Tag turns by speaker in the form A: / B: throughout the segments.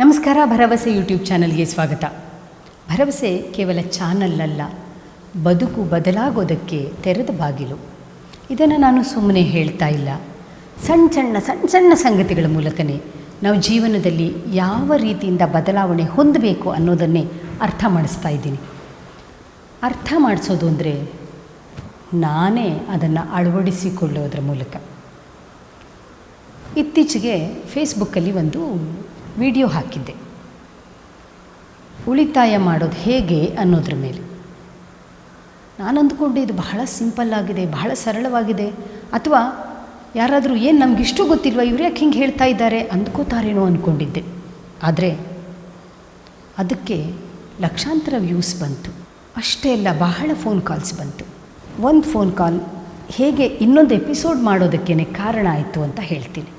A: ನಮಸ್ಕಾರ, ಭರವಸೆ ಯೂಟ್ಯೂಬ್ ಚಾನಲ್ಗೆ ಸ್ವಾಗತ. ಭರವಸೆ ಕೇವಲ ಚಾನಲ್ ಅಲ್ಲ ಬದುಕು ಬದಲಾಗೋದಕ್ಕೆ ತೆರೆದ ಬಾಗಿಲು. ಇದನ್ನು ನಾನು ಸುಮ್ಮನೆ ಹೇಳ್ತಾ ಇಲ್ಲ. ಸಣ್ಣ ಸಣ್ಣ ಸಣ್ಣ ಸಣ್ಣ ಸಂಗತಿಗಳ ಮೂಲಕನೇ ನಾವು ಜೀವನದಲ್ಲಿ ಯಾವ ರೀತಿಯಿಂದ ಬದಲಾವಣೆ ಹೊಂದಬೇಕು ಅನ್ನೋದನ್ನೇ ಅರ್ಥ ಮಾಡಿಸ್ತಾ ಇದ್ದೀನಿ. ಅರ್ಥ ಮಾಡಿಸೋದು ಅಂದರೆ ನಾನೇ ಅದನ್ನು ಅಳವಡಿಸಿಕೊಳ್ಳೋದ್ರ ಮೂಲಕ. ಇತ್ತೀಚೆಗೆ ಫೇಸ್ಬುಕ್ಕಲ್ಲಿ ಒಂದು ವಿಡಿಯೋ ಹಾಕಿದ್ದೆ. ಉಳಿತಾಯ ಮಾಡೋದು ಹೇಗೆ ಅನ್ನೋದ್ರ ಮೇಲೆ. ನಾನು ಅಂದ್ಕೊಂಡೆ ಇದು ಬಹಳ ಸಿಂಪಲ್ ಆಗಿದೆ, ಬಹಳ ಸರಳವಾಗಿದೆ. ಅಥವಾ ಯಾರಾದರೂ ಏನು ನಮಗಿಷ್ಟು ಗೊತ್ತಿಲ್ವ ಇವ್ರು ಯಾಕೆ ಹಿಂಗೆ ಹೇಳ್ತಾ ಇದ್ದಾರೆ ಅಂದ್ಕೋತಾರೇನೋ ಅಂದ್ಕೊಂಡಿದ್ದೆ ಆದರೆ ಅದಕ್ಕೆ ಲಕ್ಷಾಂತರ ವ್ಯೂಸ್ ಬಂತು. ಅಷ್ಟೇ ಅಲ್ಲ, ಬಹಳ ಫೋನ್ ಕಾಲ್ಸ್ ಬಂತು. ಒಂದು ಫೋನ್ ಕಾಲ್ ಹೇಗೆ ಇನ್ನೊಂದು ಎಪಿಸೋಡ್ ಮಾಡೋದಕ್ಕೇ ಕಾರಣ ಆಯಿತು ಅಂತ ಹೇಳ್ತೀನಿ.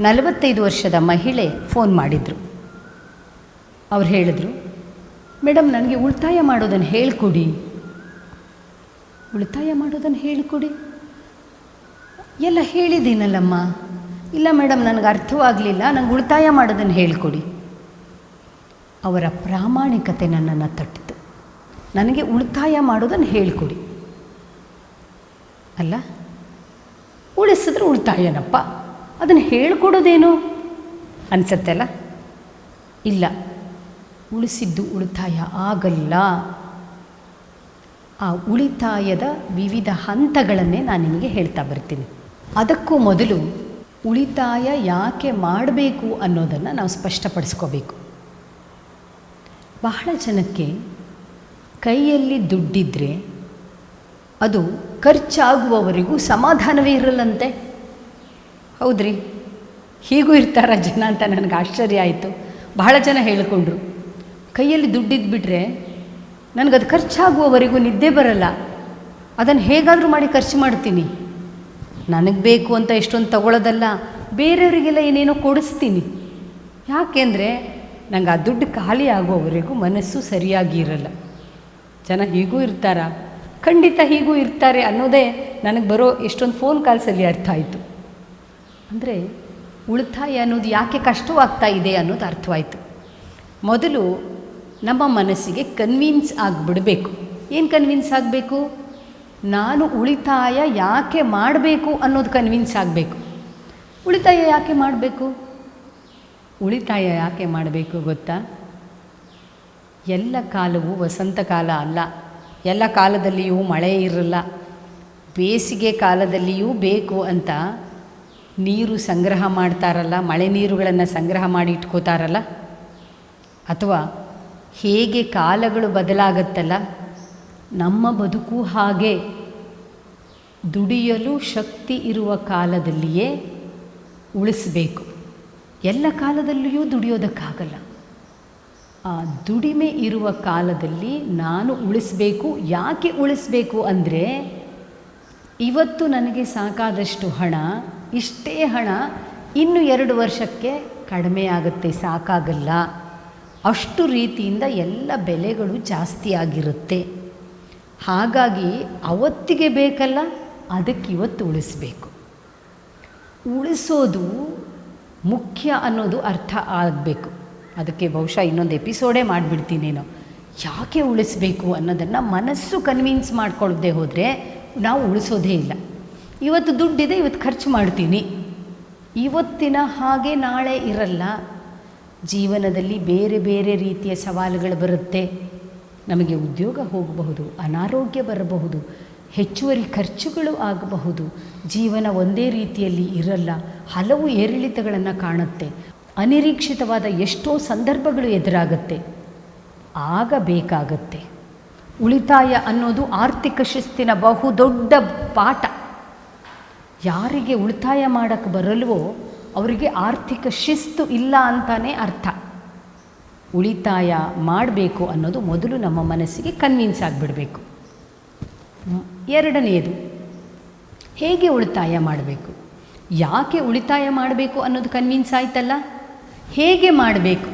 A: ನಲವತ್ತೈದು ವರ್ಷದ ಮಹಿಳೆ ಫೋನ್ ಮಾಡಿದರು. ಅವ್ರು ಹೇಳಿದ್ರು ಮೇಡಮ್ ನನಗೆ ಉಳಿತಾಯ ಮಾಡೋದನ್ನು ಹೇಳ್ಕೊಡಿ. ಉಳಿತಾಯ ಮಾಡೋದನ್ನು ಹೇಳಿಕೊಡಿ? ಎಲ್ಲ ಹೇಳಿದ್ದೀನಲ್ಲಮ್ಮ. ಇಲ್ಲ ಮೇಡಮ್ ನನಗೆ ಅರ್ಥವಾಗಲಿಲ್ಲ ನನಗೆ ಉಳಿತಾಯ ಮಾಡೋದನ್ನು ಹೇಳ್ಕೊಡಿ. ಅವರ ಪ್ರಾಮಾಣಿಕತೆ ನನ್ನನ್ನು ತಟ್ಟಿತು. ನನಗೆ ಉಳಿತಾಯ ಮಾಡೋದನ್ನು ಹೇಳ್ಕೊಡಿ. ಅಲ್ಲ, ಉಳಿಸಿದ್ರೆ ಉಳಿತಾಯನಪ್ಪ. ಅದನ್ನು ಹೇಳ್ಕೊಡೋದೇನು? ಅನಿಸತ್ತಲ್ಲ ಇಲ್ಲ. ಉಳಿಸಿದ್ದು ಉಳಿತಾಯ ಆಗಲ್ಲ. ಆ ಉಳಿತಾಯದ ವಿವಿಧ ಹಂತಗಳನ್ನೇ ನಾನು ನಿಮಗೆ ಹೇಳ್ತಾ ಬರ್ತೀನಿ. ಅದಕ್ಕೂ ಮೊದಲು ಉಳಿತಾಯ ಯಾಕೆ ಮಾಡಬೇಕು ಅನ್ನೋದನ್ನು ನಾವು ಸ್ಪಷ್ಟಪಡಿಸ್ಕೋಬೇಕು. ಬಹಳ ಜನಕ್ಕೆ ಕೈಯಲ್ಲಿ ದುಡ್ಡಿದ್ದರೆ ಅದು ಖರ್ಚಾಗುವವರೆಗೂ ಸಮಾಧಾನವೇ ಇರಲ್ಲಂತೆ. ಹೌದ್ರಿ? ಹೀಗೂ ಇರ್ತಾರ ಜನ ಅಂತ ನನಗೆ ಆಶ್ಚರ್ಯ ಆಯಿತು. ಬಹಳ ಜನ ಹೇಳಿಕೊಂಡ್ರು. ಕೈಯಲ್ಲಿ ದುಡ್ಡಿದ್ಬಿಟ್ರೆ ನನಗದು ಖರ್ಚಾಗುವವರೆಗೂ ನಿದ್ದೆ ಬರಲ್ಲ. ಅದನ್ನು ಹೇಗಾದರೂ ಮಾಡಿ ಖರ್ಚು ಮಾಡ್ತೀನಿ. ನನಗೆ ಬೇಕು ಅಂತ ಎಷ್ಟೊಂದು ತಗೊಳ್ಳೋದಲ್ಲ ಬೇರೆಯವರಿಗೆಲ್ಲ ಏನೇನೋ ಕೊಡಿಸ್ತೀನಿ. ಯಾಕೆಂದರೆ ನಂಗೆ ಆ ದುಡ್ಡು ಖಾಲಿ ಆಗುವವರೆಗೂ ಮನಸ್ಸು ಸರಿಯಾಗಿ ಇರಲ್ಲ. ಜನ ಹೀಗೂ ಇರ್ತಾರ. ಖಂಡಿತ ಹೀಗೂ ಇರ್ತಾರೆ ಅನ್ನೋದೇ ನನಗೆ ಬರೋ ಎಷ್ಟೊಂದು ಫೋನ್ ಕಾಲ್ಸಲ್ಲಿ ಅರ್ಥ ಆಯಿತು. ಅಂದರೆ ಉಳಿತಾಯ ಅನ್ನೋದು ಯಾಕೆ ಕಷ್ಟವಾಗ್ತಾ ಇದೆ ಅನ್ನೋದು ಅರ್ಥವಾಯಿತು. ಮೊದಲು ನಮ್ಮ ಮನಸ್ಸಿಗೆ ಕನ್ವಿನ್ಸ್ ಆಗಿಬಿಡಬೇಕು. ಏನು ಕನ್ವಿನ್ಸ್ ಆಗಬೇಕು? ನಾನು ಉಳಿತಾಯ ಯಾಕೆ ಮಾಡಬೇಕು ಅನ್ನೋದು ಕನ್ವಿನ್ಸ್ ಆಗಬೇಕು. ಉಳಿತಾಯ ಯಾಕೆ ಮಾಡಬೇಕು? ಉಳಿತಾಯ ಯಾಕೆ ಮಾಡಬೇಕು ಗೊತ್ತಾ? ಎಲ್ಲ ಕಾಲವೂ ವಸಂತ ಕಾಲ ಅಲ್ಲ. ಎಲ್ಲ ಕಾಲದಲ್ಲಿಯೂ ಮಳೆ ಇರಲ್ಲ. ಬೇಸಿಗೆ ಕಾಲದಲ್ಲಿಯೂ ಬೇಕು ಅಂತ ನೀರು ಸಂಗ್ರಹ ಮಾಡ್ತಾರಲ್ಲ, ಮಳೆ ನೀರುಗಳನ್ನು ಸಂಗ್ರಹ ಮಾಡಿ ಇಟ್ಕೋತಾರಲ್ಲ? ಅಥವಾ ಹೇಗೆ ಕಾಲಗಳು ಬದಲಾಗತ್ತಲ್ಲ? ನಮ್ಮ ಬದುಕು ಹಾಗೆ ದುಡಿಯಲು ಶಕ್ತಿ ಇರುವ ಕಾಲದಲ್ಲಿಯೇ ಉಳಿಸಬೇಕು. ಎಲ್ಲ ಕಾಲದಲ್ಲಿಯೂ ದುಡಿಯೋದಕ್ಕಾಗಲ್ಲ. ಆ ದುಡಿಮೆ ಇರುವ ಕಾಲದಲ್ಲಿ ನಾನು ಉಳಿಸಬೇಕು, ಯಾಕೆ ಉಳಿಸಬೇಕು ಅಂದರೆ ಇವತ್ತು ನನಗೆ ಸಾಕಾದಷ್ಟು ಹಣ ಇಷ್ಟೇ ಹಣ ಇನ್ನು ಎರಡು ವರ್ಷಕ್ಕೆ ಕಡಿಮೆ ಆಗುತ್ತೆ, ಸಾಕಾಗಲ್ಲ. ಅಷ್ಟು ರೀತಿಯಿಂದ ಎಲ್ಲ ಬೆಲೆಗಳು ಜಾಸ್ತಿ ಆಗಿರುತ್ತೆ. ಹಾಗಾಗಿ ಅವತ್ತಿಗೆ ಬೇಕಲ್ಲ, ಅದಕ್ಕೆ ಇವತ್ತು ಉಳಿಸ್ಬೇಕು. ಉಳಿಸೋದು ಮುಖ್ಯ ಅನ್ನೋದು ಅರ್ಥ ಆಗಬೇಕು. ಅದಕ್ಕೆ ಬಹುಶಃ ಇನ್ನೊಂದು ಎಪಿಸೋಡೇ ಮಾಡಿಬಿಡ್ತೀನೇನೋ ಯಾಕೆ ಉಳಿಸ್ಬೇಕು ಅನ್ನೋದನ್ನು ಮನಸ್ಸು ಕನ್ವಿನ್ಸ್ ಮಾಡ್ಕೊಳ್ಳದೆ ಹೋದರೆ ನಾವು ಉಳಿಸೋದೇ ಇಲ್ಲ. ಇವತ್ತು ದುಡ್ಡಿದೆ, ಇವತ್ತು ಖರ್ಚು ಮಾಡ್ತೀನಿ. ಇವತ್ತಿನ ಹಾಗೆ ನಾಳೆ ಇರಲ್ಲ. ಜೀವನದಲ್ಲಿ ಬೇರೆ ಬೇರೆ ರೀತಿಯ ಸವಾಲುಗಳು ಬರುತ್ತೆ. ನಮಗೆ ಉದ್ಯೋಗ ಹೋಗಬಹುದು, ಅನಾರೋಗ್ಯ ಬರಬಹುದು, ಹೆಚ್ಚುವರಿ ಖರ್ಚುಗಳು ಆಗಬಹುದು. ಜೀವನ ಒಂದೇ ರೀತಿಯಲ್ಲಿ ಇರಲ್ಲ. ಹಲವು ಏರಿಳಿತಗಳನ್ನು ಕಾಣುತ್ತೆ. ಅನಿರೀಕ್ಷಿತವಾದ ಎಷ್ಟೋ ಸಂದರ್ಭಗಳು ಎದುರಾಗುತ್ತೆ. ಆಗ ಬೇಕಾಗತ್ತೆ. ಉಳಿತಾಯ ಅನ್ನೋದು ಆರ್ಥಿಕ ಶಿಸ್ತಿನ ಬಹುದೊಡ್ಡ ಪಾಠ. ಯಾರಿಗೆ ಉಳಿತಾಯ ಮಾಡೋಕ್ಕೆ ಬರಲ್ವೋ ಅವರಿಗೆ ಆರ್ಥಿಕ ಶಿಸ್ತು ಇಲ್ಲ ಅಂತಾನೆ ಅರ್ಥ. ಉಳಿತಾಯ ಮಾಡಬೇಕು ಅನ್ನೋದು ಮೊದಲು ನಮ್ಮ ಮನಸ್ಸಿಗೆ ಕನ್ವಿನ್ಸ್ ಆಗಿಬಿಡಬೇಕು. ಎರಡನೆಯದು ಹೇಗೆ ಉಳಿತಾಯ ಮಾಡಬೇಕು? ಯಾಕೆ ಉಳಿತಾಯ ಮಾಡಬೇಕು ಅನ್ನೋದು ಕನ್ವಿನ್ಸ್ ಆಯ್ತಲ್ಲ? ಹೇಗೆ ಮಾಡಬೇಕು?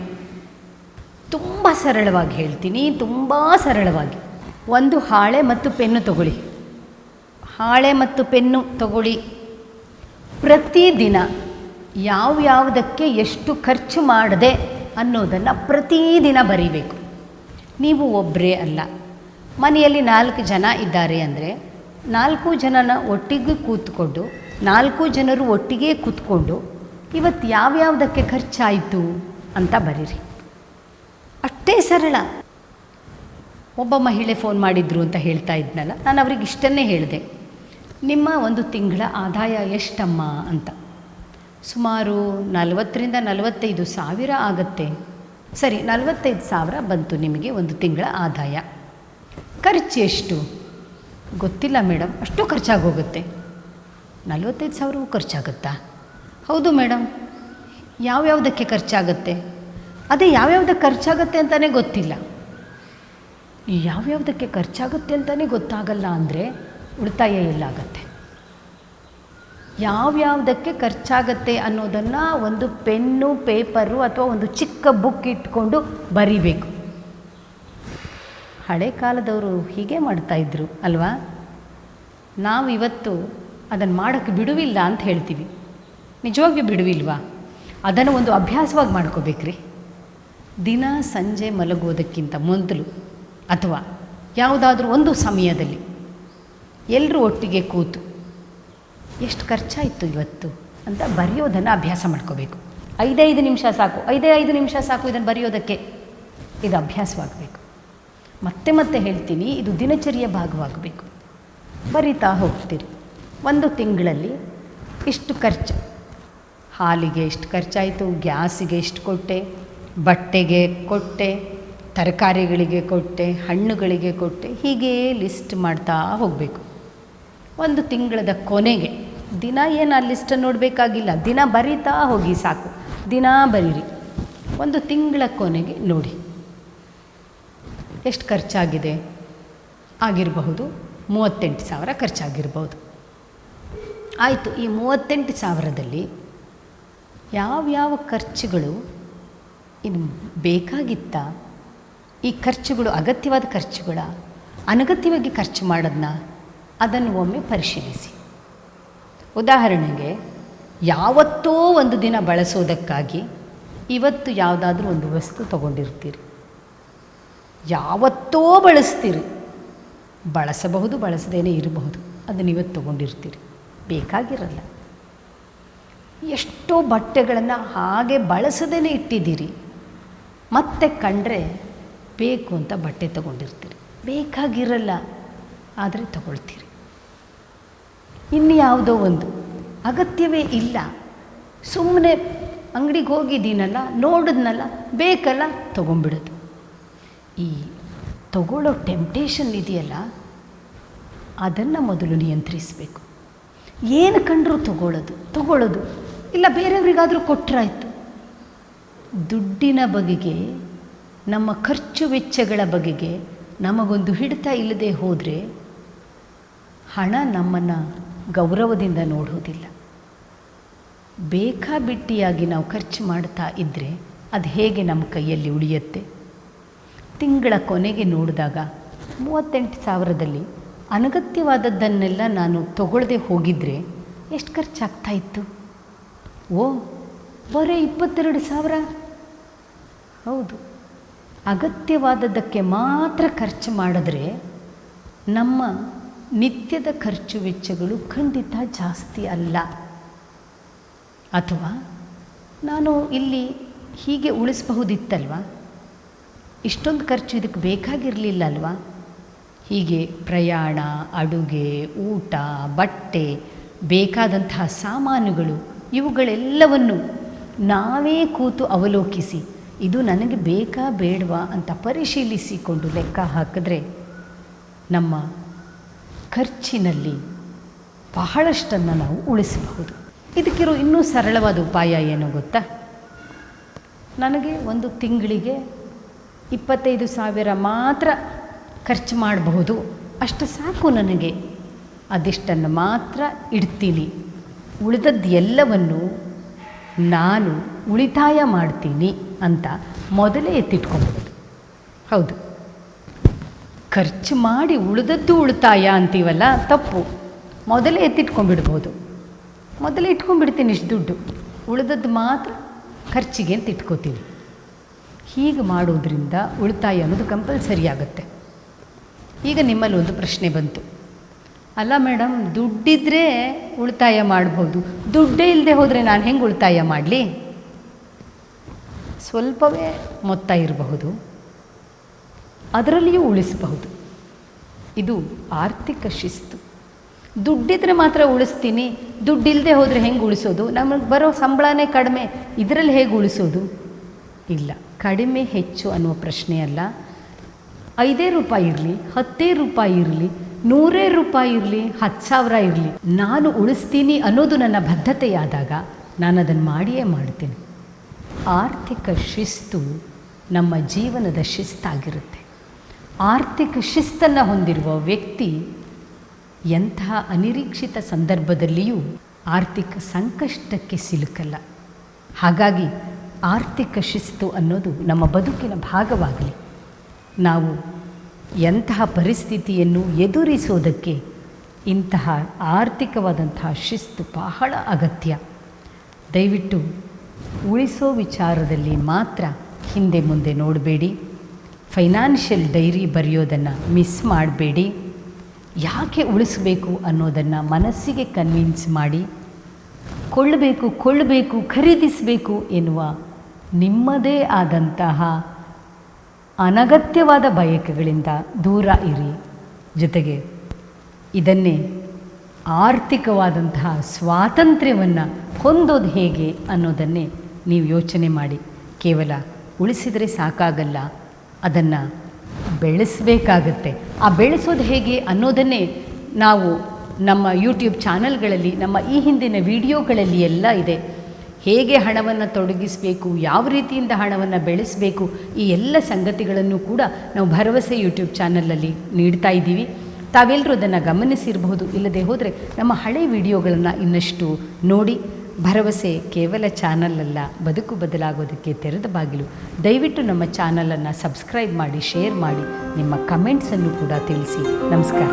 A: ತುಂಬ ಸರಳವಾಗಿ ಹೇಳ್ತೀನಿ, ತುಂಬ ಸರಳವಾಗಿ. ಒಂದು ಹಾಳೆ ಮತ್ತು ಪೆನ್ನು ತಗೊಳ್ಳಿ. ಹಾಳೆ ಮತ್ತು ಪೆನ್ನು ತಗೊಳ್ಳಿ. ಪ್ರತಿದಿನ ಯಾವ್ಯಾವುದಕ್ಕೆ ಎಷ್ಟು ಖರ್ಚು ಮಾಡದೆ ಅನ್ನೋದನ್ನು ಪ್ರತಿದಿನ ಬರೀಬೇಕು. ನೀವು ಒಬ್ಬರೇ ಅಲ್ಲ. ಮನೆಯಲ್ಲಿ ನಾಲ್ಕು ಜನ ಇದ್ದಾರೆ ಅಂದರೆ ನಾಲ್ಕು ಜನನ ಒಟ್ಟಿಗೆ ಕೂತ್ಕೊಂಡು, ನಾಲ್ಕು ಜನರು ಒಟ್ಟಿಗೆ ಕೂತ್ಕೊಂಡು ಇವತ್ತು ಯಾವ್ಯಾವುದಕ್ಕೆ ಖರ್ಚಾಯಿತು ಅಂತ ಬರೀರಿ. ಅಷ್ಟೇ ಸರಳ. ಒಬ್ಬ ಮಹಿಳೆ ಫೋನ್ ಮಾಡಿದ್ರು ಅಂತ ಹೇಳ್ತಾ ಇದ್ನಲ್ಲ, ನಾನು ಅವ್ರಿಗೆ ಇಷ್ಟನ್ನೇ ಹೇಳಿದೆ. ನಿಮ್ಮ ಒಂದು ತಿಂಗಳ ಆದಾಯ ಎಷ್ಟಮ್ಮ ಅಂತ. ಸುಮಾರು ನಲವತ್ತರಿಂದ ನಲವತ್ತೈದು ಸಾವಿರ ಆಗತ್ತೆ. ಸರಿ, ನಲವತ್ತೈದು ಸಾವಿರ ಬಂತು ನಿಮಗೆ ಒಂದು ತಿಂಗಳ ಆದಾಯ. ಖರ್ಚು ಎಷ್ಟು? ಗೊತ್ತಿಲ್ಲ ಮೇಡಮ್ ಅಷ್ಟು ಖರ್ಚಾಗೋಗುತ್ತೆ. ನಲವತ್ತೈದು ಸಾವಿರವೂ ಖರ್ಚಾಗುತ್ತಾ? ಹೌದು ಮೇಡಮ್ ಯಾವ್ಯಾವುದಕ್ಕೆ ಖರ್ಚಾಗತ್ತೆ? ಅದೇ ಯಾವ್ಯಾವುದಕ್ಕೆ ಖರ್ಚಾಗುತ್ತೆ ಅಂತಲೇ ಗೊತ್ತಿಲ್ಲ. ಯಾವ್ಯಾವುದಕ್ಕೆ ಖರ್ಚಾಗುತ್ತೆ ಅಂತಲೇ ಗೊತ್ತಾಗಲ್ಲ ಅಂದರೆ ಉಳಿತಾಯ ಎಲ್ಲಾಗತ್ತೆ ಯಾವ್ಯಾವುದಕ್ಕೆ ಖರ್ಚಾಗತ್ತೆ ಅನ್ನೋದನ್ನು ಒಂದು ಪೆನ್ನು, ಪೇಪರು ಅಥವಾ ಒಂದು ಚಿಕ್ಕ ಬುಕ್ ಇಟ್ಕೊಂಡು ಬರಿಬೇಕು. ಹಳೆ ಕಾಲದವರು ಹೀಗೆ ಮಾಡ್ತಾಯಿದ್ರು ಅಲ್ವಾ? ನಾವು ಇವತ್ತು ಅದನ್ನು ಮಾಡೋಕ್ಕೆ ಬಿಡುವಿಲ್ಲ ಅಂತ ಹೇಳ್ತೀವಿ. ನಿಜವಾಗಿಯೂ ಬಿಡುವಿಲ್ವಾ? ಅದನ್ನು ಒಂದು ಅಭ್ಯಾಸವಾಗಿ ಮಾಡ್ಕೋಬೇಕ್ರಿ. ದಿನ ಸಂಜೆ ಮಲಗೋದಕ್ಕಿಂತ ಮೊದಲು ಅಥವಾ ಯಾವುದಾದ್ರೂ ಒಂದು ಸಮಯದಲ್ಲಿ ಎಲ್ಲರೂ ಒಟ್ಟಿಗೆ ಕೂತು, ಎಷ್ಟು ಖರ್ಚಾಯಿತು ಇವತ್ತು? ಅಂತ ಬರೆಯೋದನ್ನು ಅಭ್ಯಾಸ ಮಾಡ್ಕೋಬೇಕು. ಐದೈದು ನಿಮಿಷ ಸಾಕು, ಐದೇ ಐದು ನಿಮಿಷ ಸಾಕು ಇದನ್ನು ಬರೆಯೋದಕ್ಕೆ. ಇದು ಅಭ್ಯಾಸವಾಗಬೇಕು. ಮತ್ತೆ ಮತ್ತೆ ಹೇಳ್ತೀನಿ, ಇದು ದಿನಚರಿಯ ಭಾಗವಾಗಬೇಕು. ಬರಿತಾ ಹೋಗ್ತೀರಿ. ಒಂದು ತಿಂಗಳಲ್ಲಿ ಇಷ್ಟು ಖರ್ಚು. ಹಾಲಿಗೆ ಎಷ್ಟು ಖರ್ಚಾಯಿತು, ಗ್ಯಾಸಿಗೆ ಎಷ್ಟು ಕೊಟ್ಟೆ, ಬಟ್ಟೆಗೆ ಕೊಟ್ಟೆ, ತರಕಾರಿಗಳಿಗೆ ಕೊಟ್ಟೆ, ಹಣ್ಣುಗಳಿಗೆ ಕೊಟ್ಟೆ, ಹೀಗೆ ಲಿಸ್ಟ್ ಮಾಡ್ತಾ ಹೋಗಬೇಕು. ಒಂದು ತಿಂಗಳದ ಕೊನೆಗೆ. ದಿನ ಏನು ಆ ಲಿಸ್ಟ್ ನೋಡಬೇಕಾಗಿಲ್ಲ. ದಿನ ಬರಿತಾ ಹೋಗಿ ಸಾಕು. ದಿನ ಬರೀರಿ. ಒಂದು ತಿಂಗಳ ಕೊನೆಗೆ ನೋಡಿ. ಎಷ್ಟು ಖರ್ಚಾಗಿದೆ? ಆಗಿರಬಹುದು. ಮೂವತ್ತೆಂಟು ಸಾವಿರ ಖರ್ಚಾಗಿರ್ಬೋದು ಆಯಿತು, ಈ ಮೂವತ್ತೆಂಟು ಸಾವಿರದಲ್ಲಿ ಯಾವ್ಯಾವ ಖರ್ಚುಗಳು ಇದು ಬೇಕಾಗಿತ್ತ? ಈ ಖರ್ಚುಗಳು ಅಗತ್ಯವಾದ ಖರ್ಚುಗಳ ಅನಗತ್ಯವಾಗಿ ಖರ್ಚು ಮಾಡೋದನ್ನ ಅದನ್ನು ಒಮ್ಮೆ ಪರಿಶೀಲಿಸಿ. ಉದಾಹರಣೆಗೆ, ಯಾವತ್ತೋ ಒಂದು ದಿನ ಬಳಸೋದಕ್ಕಾಗಿ ಇವತ್ತು ಯಾವುದಾದ್ರೂ ಒಂದು ವಸ್ತು ತಗೊಂಡಿರ್ತೀರಿ. ಯಾವತ್ತೋ ಬಳಸ್ತೀರಿ. ಬಳಸಬಹುದು, ಬಳಸದೇನೆ ಇರಬಹುದು. ಅದನ್ನು ಇವತ್ತು ತಗೊಂಡಿರ್ತೀರಿ. ಬೇಕಾಗಿರಲ್ಲ. ಎಷ್ಟೋ ಬಟ್ಟೆಗಳನ್ನು ಹಾಗೆ ಬಳಸದೇ ಇಟ್ಟಿದ್ದೀರಿ. ಮತ್ತೆ ಕಂಡ್ರೆ ಬೇಕು ಅಂತ ಬಟ್ಟೆ ತಗೊಂಡಿರ್ತೀರಿ. ಬೇಕಾಗಿರಲ್ಲ. ಆದರೆ ತಗೊಳ್ತೀರಿ. ಇನ್ನು ಯಾವುದೋ ಒಂದು. ಅಗತ್ಯವೇ ಇಲ್ಲ. ಸುಮ್ಮನೆ ಅಂಗಡಿಗೆ ಹೋಗಿದ್ದೀನಲ್ಲ, ನೋಡಿದ್ನಲ್ಲ, ಬೇಕಲ್ಲ ತೊಗೊಂಬಿಡೋದು ಈ ತಗೊಳ್ಳೋ ಟೆಂಪ್ಟೇಷನ್ ಇದೆಯಲ್ಲ, ಅದನ್ನು ಮೊದಲು ನಿಯಂತ್ರಿಸಬೇಕು. ಏನು ಕಂಡರೂ ತಗೊಳ್ಳೋದು ತಗೊಳ್ಳೋದು. ಇಲ್ಲ ಬೇರೆಯವರಿಗಾದರೂ ಕೊಟ್ಟರಾಯ್ತು ದುಡ್ಡಿನ ಬಗೆಗೆ, ನಮ್ಮ ಖರ್ಚು ವೆಚ್ಚಗಳ ಬಗೆಗೆ ನಮಗೊಂದು ಹಿಡಿತ ಇಲ್ಲದೆ ಹೋದರೆ, ಹಣ ನಮ್ಮನ್ನು ಗೌರವದಿಂದ ನೋಡೋದಿಲ್ಲ ಬೇಕಾಬಿಟ್ಟಿಯಾಗಿ ನಾವು ಖರ್ಚು ಮಾಡ್ತಾ ಇದ್ದರೆ ಅದು ಹೇಗೆ ನಮ್ಮ ಕೈಯಲ್ಲಿ ಉಳಿಯುತ್ತೆ? ತಿಂಗಳ ಕೊನೆಗೆ ನೋಡಿದಾಗ ಮೂವತ್ತೆಂಟು ಸಾವಿರದಲ್ಲಿ ಅನಗತ್ಯವಾದದ್ದನ್ನೆಲ್ಲ ನಾನು ತಗೊಳ್ಳದೆ ಹೋಗಿದ್ದರೆ ಎಷ್ಟು ಖರ್ಚಾಗ್ತಾ ಇತ್ತು? ಓ ಬರೀ ಇಪ್ಪತ್ತೆರಡು ಸಾವಿರ? ಹೌದು, ಅಗತ್ಯವಾದದ್ದಕ್ಕೆ ಮಾತ್ರ ಖರ್ಚು ಮಾಡಿದ್ರೆ ನಮ್ಮ ನಿತ್ಯದ ಖರ್ಚು ವೆಚ್ಚಗಳು ಖಂಡಿತ ಜಾಸ್ತಿ ಅಲ್ಲ. ಅಥವಾ ನಾನು ಇಲ್ಲಿ ಹೀಗೆ ಉಳಿಸಬಹುದಿತ್ತಲ್ವ? ಇಷ್ಟೊಂದು ಖರ್ಚು ಇದಕ್ಕೆ ಬೇಕಾಗಿರಲಿಲ್ಲ ಅಲ್ವಾ ಹೀಗೆ ಪ್ರಯಾಣ, ಅಡುಗೆ, ಊಟ, ಬಟ್ಟೆ, ಬೇಕಾದಂತಹ ಸಾಮಾನುಗಳು ಇವುಗಳೆಲ್ಲವನ್ನು ನಾವೇ ಕೂತು ಅವಲೋಕಿಸಿ, ಇದು ನನಗೆ ಬೇಕಾ ಬೇಡವಾ ಅಂತ ಪರಿಶೀಲಿಸಿಕೊಂಡು ಲೆಕ್ಕ ಹಾಕಿದ್ರೆ ನಮ್ಮ ಖರ್ಚಿನಲ್ಲಿ ಬಹಳಷ್ಟನ್ನು ನಾವು ಉಳಿಸಬಹುದು. ಇದಕ್ಕಿರೋ ಇನ್ನೂ ಸರಳವಾದ ಉಪಾಯ ಏನು ಗೊತ್ತಾ? ನನಗೆ ಒಂದು ತಿಂಗಳಿಗೆ ಇಪ್ಪತ್ತೈದು ಸಾವಿರ ಮಾತ್ರ ಖರ್ಚು ಮಾಡಬಹುದು. ಅಷ್ಟು ಸಾಕು ನನಗೆ. ಅದಿಷ್ಟನ್ನು ಮಾತ್ರ ಇಡ್ತೀನಿ. ಉಳಿದದ್ದು ಎಲ್ಲವನ್ನು ನಾನು ಉಳಿತಾಯ ಮಾಡ್ತೀನಿ ಅಂತ ಮೊದಲೇ ಎತ್ತಿಟ್ಕೊಬೋದು ಹೌದು. ಖರ್ಚು ಮಾಡಿ ಉಳಿದದ್ದು ಉಳಿತಾಯ ಅಂತೀವಲ್ಲ, ತಪ್ಪು. ಮೊದಲೇ ಎತ್ತಿಟ್ಕೊಂಡ್ಬಿಡ್ಬೋದು. ಮೊದಲೇ ಇಟ್ಕೊಂಡ್ಬಿಡ್ತೀನಿ ಇಷ್ಟು ದುಡ್ಡು. ಉಳಿದದ್ದು ಮಾತ್ರ ಖರ್ಚಿಗೆ ಅಂತ ಇಟ್ಕೋತೀನಿ ಹೀಗೆ ಮಾಡೋದ್ರಿಂದ ಉಳಿತಾಯ ಅನ್ನೋದು ಕಂಪಲ್ಸರಿ ಆಗುತ್ತೆ. ಈಗ ನಿಮ್ಮಲ್ಲಿ ಒಂದು ಪ್ರಶ್ನೆ ಬಂತು. ಅಲ್ಲ ಮೇಡಮ್ ದುಡ್ಡಿದ್ರೆ ಉಳಿತಾಯ ಮಾಡ್ಬೋದು. ದುಡ್ಡೇ ಇಲ್ಲದೆ ಹೋದರೆ ನಾನು ಹೆಂಗೆ ಉಳಿತಾಯ ಮಾಡಲಿ? ಸ್ವಲ್ಪವೇ ಮೊತ್ತ ಇರಬಹುದು. ಅದರಲ್ಲಿಯೂ ಉಳಿಸಬಹುದು. ಇದು ಆರ್ಥಿಕ ಶಿಸ್ತು. ದುಡ್ಡಿದ್ರೆ ಮಾತ್ರ ಉಳಿಸ್ತೀನಿ ದುಡ್ಡಿಲ್ಲದೆ ಹೋದರೆ ಹೆಂಗೆ ಉಳಿಸೋದು? ನಮಗೆ ಬರೋ ಸಂಬಳನೇ ಕಡಿಮೆ, ಇದರಲ್ಲಿ ಹೇಗೆ ಉಳಿಸೋದು? ಇಲ್ಲ, ಕಡಿಮೆ ಹೆಚ್ಚು ಅನ್ನುವ ಪ್ರಶ್ನೆ ಅಲ್ಲ. ಐದೇ ರೂಪಾಯಿ ಇರಲಿ, ಹತ್ತೇ ರೂಪಾಯಿ ಇರಲಿ, ನೂರೇ ರೂಪಾಯಿ ಇರಲಿ, ಹತ್ತು ಸಾವಿರ ಇರಲಿ. ನಾನು ಉಳಿಸ್ತೀನಿ ಅನ್ನೋದು ನನ್ನ ಬದ್ಧತೆಯಾದಾಗ ನಾನು ಅದನ್ನು ಮಾಡಿಯೇ ಮಾಡ್ತೀನಿ. ಆರ್ಥಿಕ ಶಿಸ್ತು ನಮ್ಮ ಜೀವನದ ಶಿಸ್ತಾಗಿರುತ್ತೆ. ಆರ್ಥಿಕ ಶಿಸ್ತನ್ನು ಹೊಂದಿರುವ ವ್ಯಕ್ತಿ ಎಂತಹ ಅನಿರೀಕ್ಷಿತ ಸಂದರ್ಭದಲ್ಲಿಯೂ ಆರ್ಥಿಕ ಸಂಕಷ್ಟಕ್ಕೆ ಸಿಲುಕಲ್ಲ. ಹಾಗಾಗಿ ಆರ್ಥಿಕ ಶಿಸ್ತು ಅನ್ನೋದು ನಮ್ಮ ಬದುಕಿನ ಭಾಗವಾಗಲಿ. ನಾವು ಎಂತಹ ಪರಿಸ್ಥಿತಿಯನ್ನು ಎದುರಿಸೋದಕ್ಕೆ ಇಂತಹ ಆರ್ಥಿಕವಾದಂತಹ ಶಿಸ್ತು ಬಹಳ ಅಗತ್ಯ. ದಯವಿಟ್ಟು ಉಳಿಸೋ ವಿಚಾರದಲ್ಲಿ ಮಾತ್ರ ಹಿಂದೆ ಮುಂದೆ ನೋಡಬೇಡಿ. ಫೈನಾನ್ಷಿಯಲ್ ಡೈರಿ ಬರೆಯೋದನ್ನು ಮಿಸ್ ಮಾಡಬೇಡಿ. ಯಾಕೆ ಉಳಿಸಬೇಕು ಅನ್ನೋದನ್ನು ಮನಸ್ಸಿಗೆ ಕನ್ವಿನ್ಸ್ ಮಾಡಿ. ಕೊಳ್ಳಬೇಕು ಕೊಳ್ಳಬೇಕು, ಖರೀದಿಸಬೇಕು ಎನ್ನುವ ನಿಮ್ಮದೇ ಆದಂತಹ ಅನಗತ್ಯವಾದ ಬಯಕೆಗಳಿಂದ ದೂರ ಇರಿ. ಜೊತೆಗೆ ಇದನ್ನೇ ಆರ್ಥಿಕವಾದಂತಹ ಸ್ವಾತಂತ್ರ್ಯವನ್ನು ಹೊಂದೋದು ಹೇಗೆ ಅನ್ನೋದನ್ನೇ ನೀವು ಯೋಚನೆ ಮಾಡಿ. ಕೇವಲ ಉಳಿಸಿದರೆ ಸಾಕಾಗಲ್ಲ. ಅದನ್ನು ಬೆಳೆಸಬೇಕಾಗತ್ತೆ. ಆ ಬೆಳೆಸೋದು ಹೇಗೆ ಅನ್ನೋದನ್ನೇ ನಾವು ನಮ್ಮ ಯೂಟ್ಯೂಬ್ ಚಾನಲ್ಗಳಲ್ಲಿ, ನಮ್ಮ ಈ ಹಿಂದಿನ ವಿಡಿಯೋಗಳಲ್ಲಿ ಎಲ್ಲ ಇದೆ. ಹೇಗೆ ಹಣವನ್ನು ತೊಡಗಿಸಬೇಕು, ಯಾವ ರೀತಿಯಿಂದ ಹಣವನ್ನು ಬೆಳೆಸಬೇಕು, ಈ ಎಲ್ಲ ಸಂಗತಿಗಳನ್ನು ಕೂಡ ನಾವು ಭರವಸೆ ಯೂಟ್ಯೂಬ್ ಚಾನಲಲ್ಲಿ ನೀಡ್ತಾ ಇದ್ದೀವಿ. ತಾವೆಲ್ಲರೂ ಅದನ್ನು ಗಮನಿಸಿರಬಹುದು. ಇಲ್ಲದೆ ಹೋದರೆ ನಮ್ಮ ಹಳೆ ವಿಡಿಯೋಗಳನ್ನು ಇನ್ನಷ್ಟು ನೋಡಿ ಭರವಸೆ ಕೇವಲ ಚಾನಲ್ ಅಲ್ಲ, ಬದುಕು ಬದಲಾಗೋದಕ್ಕೆ ತೆರೆದ ಬಾಗಿಲು. ದಯವಿಟ್ಟು ನಮ್ಮ ಚಾನಲನ್ನು ಸಬ್ಸ್ಕ್ರೈಬ್ ಮಾಡಿ, ಶೇರ್ ಮಾಡಿ, ನಿಮ್ಮ ಕಮೆಂಟ್ಸನ್ನು ಕೂಡ ತಿಳಿಸಿ. ನಮಸ್ಕಾರ.